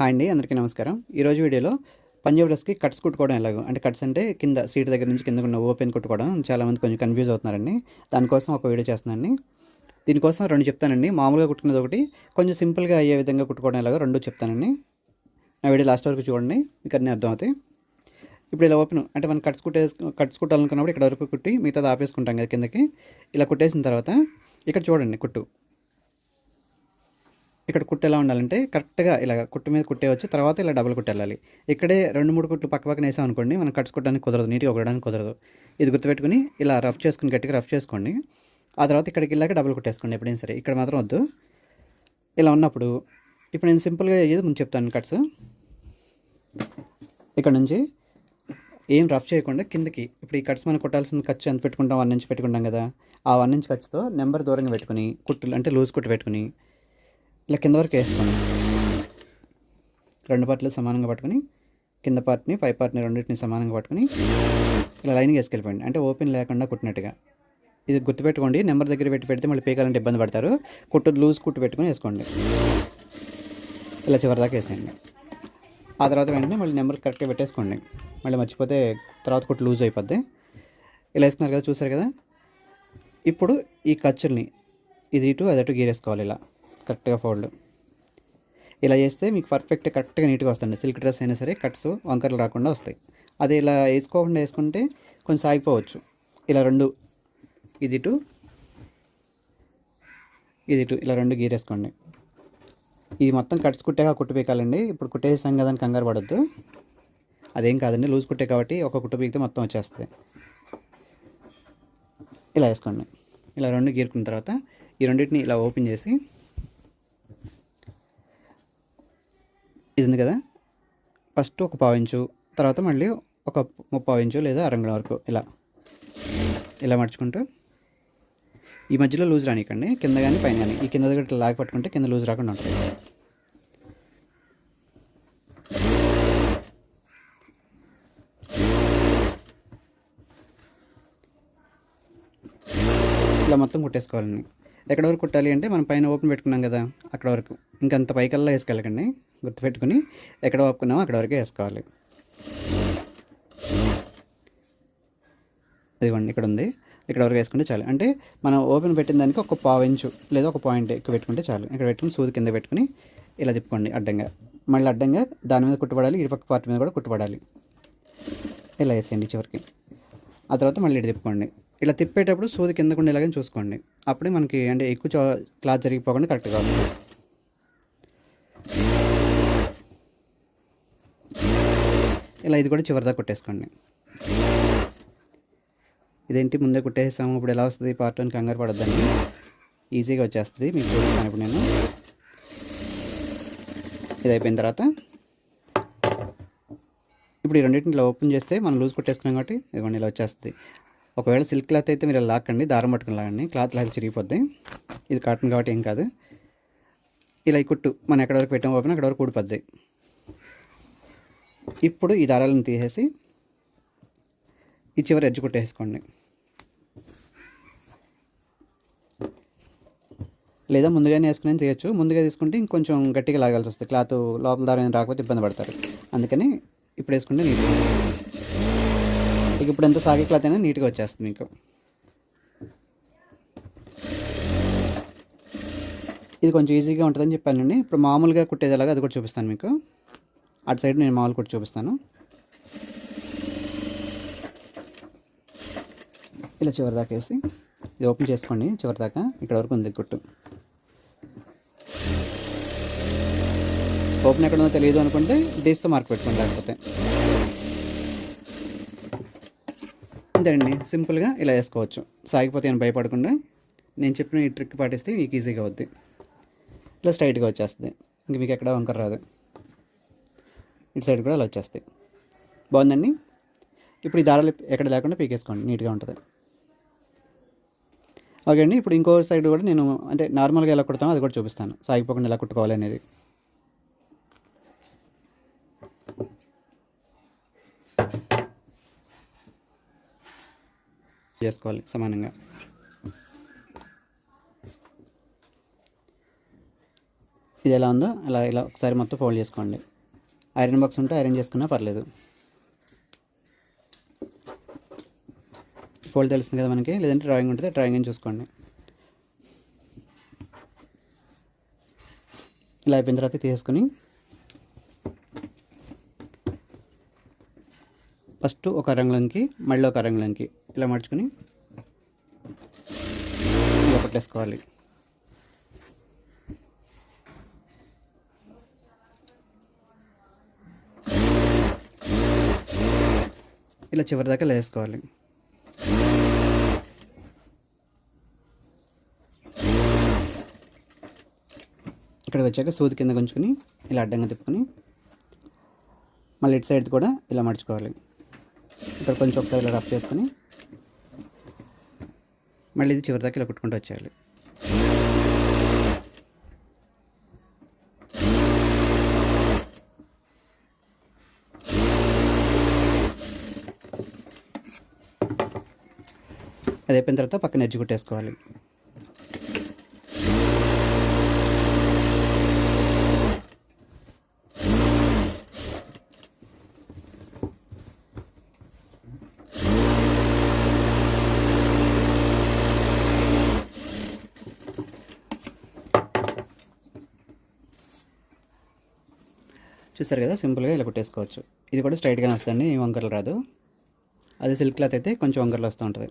Hi అండి అందరికీ నమస్కారం. ఈరోజు వీడియోలో పంజాబ్ డ్రెస్కి కట్స్ కుట్టుకోవడం ఎలాగో? అంటే కట్స్ అంటే కింద సీట్ దగ్గర నుంచి కింద ఉన్న ఓపెన్ కుట్టుకోవడం. చాలామంది కొంచెం కన్ఫ్యూజ్ అవుతున్నారండి. దానికోసం ఒక వీడియో చేస్తున్నానండి. దీనికోసం రెండు చెప్తానండి. మామూలుగా కుట్టుకునేది ఒకటి కొంచెం సింపుల్గా అయ్యే విధంగా కుట్టుకోవడం ఎలాగో రెండు చెప్తానండి. నా వీడియో లాస్ట్ వరకు చూడండి మీకు అన్నీ అర్థమవుతాయి. ఇప్పుడు ఇలా ఓపెన్ అంటే మనం కట్స్ కుట్టే కట్స్ కుట్టాలనుకున్నప్పుడు ఇక్కడ వరకు కుట్టి మిగతాది ఆపేసుకుంటాం కదా కిందకి. ఇలా కుట్టేసిన తర్వాత ఇక్కడ చూడండి కుట్టు. ఇక్కడ కుట్టు ఎలా ఉండాలంటే కరెక్ట్గా ఇలా కుట్టు మీద కుట్టే వచ్చి తర్వాత ఇలా డబుల్ కుట్టు వెళ్ళాలి. ఇక్కడే రెండు మూడు కుట్లు పక్క పక్కన వేసాం అనుకోండి మనం కట్స్ కుట్టడానికి కుదరదు నీట్గా ఒకడానికి కుదరదు. ఇది గుర్తుపెట్టుకుని ఇలా రఫ్ చేసుకుని గట్టిగా రఫ్ చేసుకోండి. ఆ తర్వాత ఇక్కడికి వెళ్ళాక డబుల్ కుట్టేసుకోండి ఎప్పుడైనా సరే. ఇక్కడ మాత్రం వద్దు. ఇలా ఉన్నప్పుడు ఇప్పుడు నేను సింపుల్గా అయ్యేది ముందు చెప్తాను కట్స్. ఇక్కడ నుంచి ఏం రఫ్ చేయకుండా కిందకి ఇప్పుడు ఈ కట్స్ మనం కుట్టాల్సిన ఖర్చు ఎంత పెట్టుకుంటాం వన్ ఇంచ్ పెట్టుకుంటాం కదా ఆ వన్ ఇంచ్ ఖర్చుతో నెంబర్ దూరంగా పెట్టుకుని కుట్టులు అంటే లూజ్ కుట్టు పెట్టుకుని ఇలా కింద వరకు వేసుకోండి. రెండు పార్ట్లు సమానంగా పట్టుకుని కింద పార్ట్ని పై పార్ట్ని రెండింటిని సమానంగా పట్టుకుని ఇలా లైన్గా వేసుకెళ్ళిపోండి. అంటే ఓపెన్ లేకుండా కుట్టినట్టుగా. ఇది గుర్తుపెట్టుకోండి నెంబర్ దగ్గర పెట్టి పెడితే మళ్ళీ పీకాలంటే ఇబ్బంది పడతారు. కుట్టు లూజ్ కుట్టు పెట్టుకుని వేసుకోండి. ఇలా చివరిదాకా వేసేయండి. ఆ తర్వాత వెంటనే మళ్ళీ నెంబర్ కరెక్ట్గా పెట్టేసుకోండి. మళ్ళీ మర్చిపోతే తర్వాత కుట్టు లూజ్ అయిపోద్ది. ఇలా వేసుకున్నారు కదా చూసారు కదా? ఇప్పుడు ఈ ఖర్చుల్ని ఇది ఇటు అదటు గీరేసుకోవాలి ఇలా. కరెక్ట్గా ఫోల్డ్. ఇలా చేస్తే మీకు పర్ఫెక్ట్ కరెక్ట్గా నీట్గా వస్తుంది. సిల్క్ డ్రెస్ అయినా సరే కట్స్ వంకర్లు రాకుండా వస్తాయి. అది ఇలా వేసుకోకుండా వేసుకుంటే కొంచెం సాగిపోవచ్చు ఇలా రెండు ఇది ఇటు ఇది ఇటు ఇలా రెండు గీరేసుకోండి ఇది మొత్తం కట్స్ కుట్టేగా కుట్టు ఇప్పుడు కుట్టేసాం కదా అని కంగారు పడద్దు. అదేం కాదండి లూజ్ కుట్టే కాబట్టి ఒక కుట్టు పీకితే మొత్తం వచ్చేస్తుంది ఇలా వేసుకోండి. ఇలా రెండు గీరుకున్న తర్వాత ఈ రెండింటిని ఇలా ఓపెన్ చేసి ఇది ఉంది కదా? ఫస్ట్ ఒక పావు ఇంచు తర్వాత మళ్ళీ ఒక ముప్పావు ఇంచు లేదా అరంగుళం వరకు ఇలా. ఇలా మడుచుకుంటూ ఈ మధ్యలో లూజ్ రానికండి కింద కానీ పైన కానీ ఈ కింద దగ్గర ఇట్లా లాగి పట్టుకుంటే కింద లూజ్ రాకుండా ఉంటుంది. ఇలా మొత్తం కుట్టేసుకోవాలండి. ఎక్కడ వరకు కుట్టాలి అంటే మనం పైన ఓపెన్ పెట్టుకున్నాం కదా అక్కడ వరకు. ఇంకంత పైకల్లా వేసుకెళ్ళకండి. గుర్తుపెట్టుకుని ఎక్కడ ఒప్పుకున్నామో అక్కడ వరకే వేసుకోవాలి. ఇదిగోండి ఇక్కడ ఉంది. ఇక్కడ వరకు వేసుకుంటే చాలు. అంటే మనం ఓపెన్ పెట్టిన దానికి ఒక పావు ఇంచు లేదా ఒక పాయింట్ ఎక్కువ పెట్టుకుంటే చాలు. ఇక్కడ పెట్టుకుని సూది కింద పెట్టుకుని ఇలా తిప్పుకోండి అడ్డంగా. మళ్ళీ అడ్డంగా దాని మీద కుట్టుపడాలి ఇటుపక్క పార్ట్ మీద కూడా కుట్టుపడాలి ఇలా వేసేయండి చివరికి. ఆ తర్వాత మళ్ళీ ఇటు తిప్పుకోండి. ఇలా తిప్పేటప్పుడు సూది కిందకు ఇలాగే చూసుకోండి. అప్పుడే మనకి అంటే ఎక్కువ చా- క్లాత్ జరిగిపోకుండా కరెక్ట్గా ఉంది ఇలా ఇది కూడా చివరిదా కొట్టేసుకోండి. ఇదేంటి? ముందే కుట్టేసాము. ఇప్పుడు ఎలా వస్తుంది? పార్ట్ వన్ కంగారు పడద్దండి. ఈజీగా వచ్చేస్తుంది. మీకు చూపిస్తాను ఇప్పుడు నేను. ఇది అయిపోయిన తర్వాత ఇప్పుడు ఈ రెండింటిని ఇలా ఓపెన్ చేస్తే మనం లూజ్ కొట్టేసుకున్నాం కాబట్టి ఇదిగోండి ఇలా వచ్చేస్తుంది. ఒకవేళ సిల్క్ క్లాత్ అయితే మీరు ఇలా లాక్కండి. దారం పట్టుకుని లాగండి. క్లాత్ లాగా చిరిగిపోద్ది. ఇది కాటన్ కాబట్టి ఏం కాదు. ఇలా ఈ కుట్టు మనం ఎక్కడ వరకు పెట్టాం ఓపెన్ అక్కడ వరకు ఊడిపోద్ది. ఇప్పుడు ఈ దారాలను తీసేసి ఈ చివరి ఎడ్జ్ కుట్టేసుకోండి. లేదా ముందుగానే వేసుకుని తీయచ్చు. ముందుగా తీసుకుంటే ఇంకొంచెం గట్టిగా లాగాల్సి వస్తుంది. క్లాత్ లోపల దారం రాకపోతే ఇబ్బంది పడతారు. అందుకని ఇప్పుడు వేసుకుంటే నీట్గా ఇక ఇప్పుడు ఎంత సాగే క్లాత్ అయినా నీట్గా వచ్చేస్తుంది మీకు. ఇది కొంచెం ఈజీగా ఉంటుందని చెప్పానండి ఇప్పుడు మామూలుగా కుట్టేది అది కూడా చూపిస్తాను మీకు. అటు సైడ్ నేను మామూలు కూడా చూపిస్తాను. ఇలా చివరి దాకా వేసి ఇది ఓపెన్ చేసుకోండి. చివరి దాకా ఇక్కడ వరకు ఉంది గుట్టు ఓపెన్ ఎక్కడ ఉందో తెలియదు అనుకుంటే డేస్తో మార్క్ పెట్టుకోండి లేకపోతే. అంతేనండి సింపుల్గా ఇలా వేసుకోవచ్చు. సాగిపోతే నేను భయపడకుండా నేను చెప్పిన ఈ ట్రిక్ పాటిస్తే మీకు ఈజీగా అవుద్ది. ఇలా స్ట్రైట్గా వచ్చేస్తుంది. ఇంక మీకు ఎక్కడ వంకర రాదు. ఇటు సైడ్ కూడా అలా వచ్చేస్తాయి. బాగుందండి? ఇప్పుడు ఈ దారాలు ఎక్కడ లేకుండా పీకేసుకోండి నీట్గా ఉంటుంది. ఓకే అండి ఇప్పుడు ఇంకో సైడ్ కూడా నేను అంటే నార్మల్గా ఎలా కుడతామో అది కూడా చూపిస్తాను. సాగిపోకుండా ఎలా కుట్టుకోవాలి అనేది. చేసుకోవాలి సమానంగా. ఇది ఎలా ఉందో అలా ఇలా ఒకసారి మొత్తం ఫోల్డ్ చేసుకోండి. ఐరన్ బాక్స్ ఉంటే ఐరన్ చేసుకున్నా పర్లేదు. ఫోల్డ్ తెలుస్తుంది కదా మనకి? లేదంటే డ్రాయింగ్ ఉంటుంది డ్రాయింగ్ అని చూసుకోండి. ఇలా అయిపోయిన తర్వాత తీసేసుకొని ఫస్ట్ ఒక రంగులంకి మళ్ళీ ఒక రంగులంకి ఇలా మడుచుకొని ఇలా పట్టేసుకోవాలి ఇలా చివరి దాకా వేసుకోవాలి ఇక్కడికి వచ్చాక సూది కింద కొంచుకొని ఇలా అడ్డంగా తిప్పుకొని మళ్ళీ ఇటు సైడ్ కూడా ఇలా మడుచుకోవాలి. ఇక్కడ కొంచెం ఒకసారి ఇలా రఫ్ చేసుకొని మళ్ళీ ఇది చివరి దాకా ఇలా కుట్టుకుంటూ వచ్చేయాలి. అది అయిపోయిన తర్వాత పక్కన ఎడ్జ్ కొట్టేసుకోవాలి. చూసారు కదా? సింపుల్గా ఇలా కుట్టేసుకోవచ్చు. ఇది కూడా స్ట్రైట్గానే వస్తుంది ఏం వంకరలు రాదు. అది సిల్క్ క్లాత్ అయితే కొంచెం వంకరలు వస్తూ ఉంటుంది.